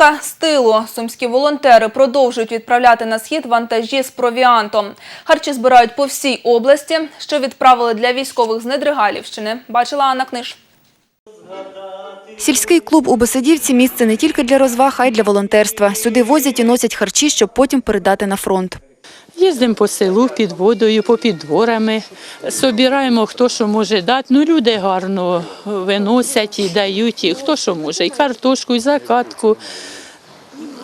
Підтримка з тилу. Сумські волонтери продовжують відправляти на схід вантажі з провіантом. Харчі збирають по всій області. Що відправили для військових з Недригалівщини, бачила Анна Книж. Сільський клуб у Бесидівці – місце не тільки для розваг, а й для волонтерства. Сюди возять і носять харчі, щоб потім передати на фронт. Їздимо по селу під водою, по підворами, собираємо, хто що може дати. Ну, люди гарно виносять і дають, і хто що може, і картошку, і закатку,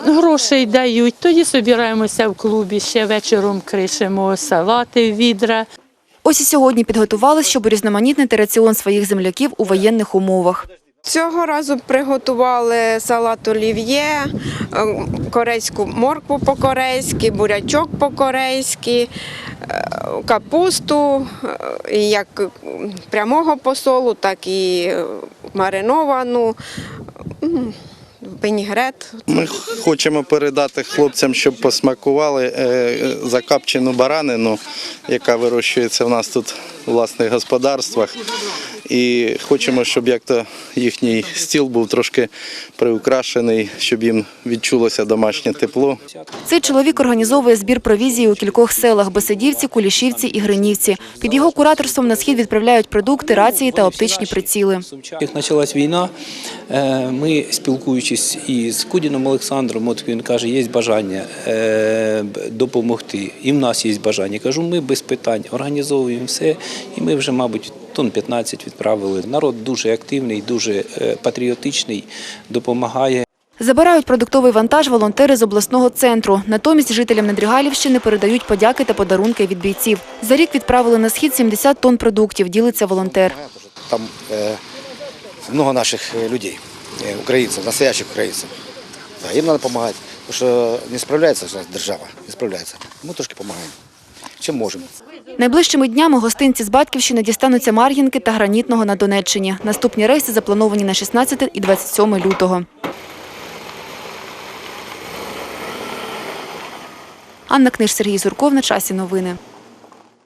грошей дають. Тоді собираємося в клубі, ще вечором кришимо салати в відра. Ось і сьогодні підготувались, щоб урізноманітнити раціон своїх земляків у воєнних умовах. Цього разу приготували салат олів'є, е, корейську моркву по-корейськи, бурячок по-корейськи, е, капусту е, як прямого посолу, так і мариновану, вінігрет. Ми хочемо передати хлопцям, щоб посмакували закапчену баранину, яка вирощується в нас тут у власних господарствах. І хочемо, щоб як-то їхній стіл був трошки приукрашений, щоб їм відчулося домашнє тепло. Цей чоловік організовує збір провізії у кількох селах – Бесидівці, Кулішівці і Гринівці. Під його кураторством на схід відправляють продукти, рації та оптичні приціли. Як почалась війна, е, ми спілкуючись із Кудіном Олександром, от він каже, є бажання е, допомогти. І в нас є бажання. Кажу, ми без питань організовуємо все, і ми вже, мабуть, тонн 15 відправили. Народ дуже активний, дуже е, патріотичний, допомагає. Забирають продуктовий вантаж волонтери з обласного центру. Натомість жителям Недрігалівщини передають подяки та подарунки від бійців. За рік відправили на схід 70 тонн продуктів, ділиться волонтер. Там э, много наших э, людей, э, украинцев, настоящих украинцев. Да, им надо помогать, потому что не справляется наша держава, не справляется. Мы трошки помогаем, чим можемо. Найближчими днями гостинці з Батьківщини дістануться Мар'їнки та Гранітного на Донеччині. Наступні рейси заплановані на 16 і 27 лютого. Анна Книж, Сергій Зурков. На часі новини.